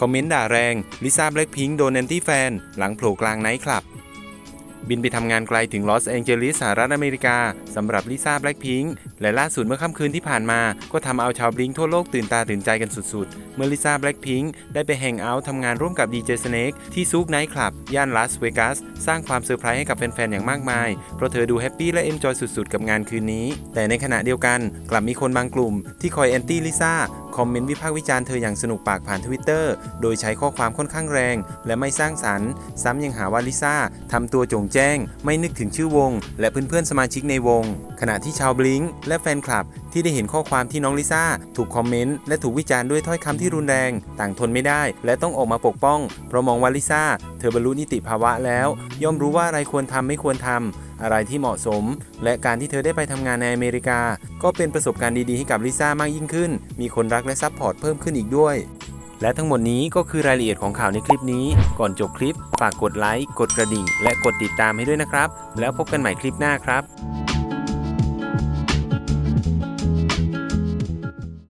คอมเมนต์ด่าแรงลิซ่าแบล็คพิงค์โดนแอนตี้แฟน หลังโผล่กลางไนท์คลับ บินไปทำงานไกลถึงลอสแองเจลิสสหรัฐอเมริกาสำหรับลิซ่าแบล็คพิงค์และล่าสุดเมื่อค่ำคืนที่ผ่านมา ก็ทำเอาชาวบลิงทั่วโลกตื่นตาตื่นใจกันสุดๆ เมื่อลิซ่าแบล็คพิงค์ได้ไปแฮงเอาท์ทำงานร่วมกับดีเจสเนกที่ซูกไนท์คลับ ย่านลาสเวกัส สร้างความเซอร์ไพรส์ให้กับแฟนๆ อย่างมากมาย เพราะเธอดูแฮปปี้และเอนจอยสุดๆ กับงานคืนนี้ แต่ในขณะเดียวกันกลับมีคนบางกลุ่มที่คอยแอนตี้ลิซ่า คอมเมนต์วิพากษ์วิจารณ์เธออย่างสนุกปากผ่านทวิตเตอร์โดยใช้ข้อความค่อนข้างแรง และไม่สร้างสรรค์ ซ้ำยังหาว่าลิซ่าทำตัวโจงแจ้ง ไม่นึกถึงชื่อวง และเพื่อนๆสมาชิกในวง ขณะที่ชาวบลิงก์และแฟนคลับ ที่ได้เห็นข้อความที่น้องลิซ่าถูกคอมเมนต์และถูกวิจารณ์ด้วยถ้อยคำที่รุนแรง ต่างทนไม่ได้ และต้องออกมาปกป้อง เพราะมองว่าลิซ่าเธอบรรลุนิติภาวะแล้ว ย่อมรู้ว่าอะไรควรทำไม่ควรทำอะไรที่เหมาะสม และการที่เธอได้ไปทำงานในอเมริกา ก็เป็นประสบการณ์ดีๆให้กับลิซ่ามากยิ่งขึ้น มีคนรักและซัพพอร์ตเพิ่มขึ้นอีกด้วย และทั้งหมดนี้ก็คือรายละเอียดของข่าวในคลิปนี้ ก่อนจบคลิป ฝากกดไลค์ กดกระดิ่ง และกดติดตามให้ด้วยนะครับ แล้วพบกันใหม่คลิปหน้าครับ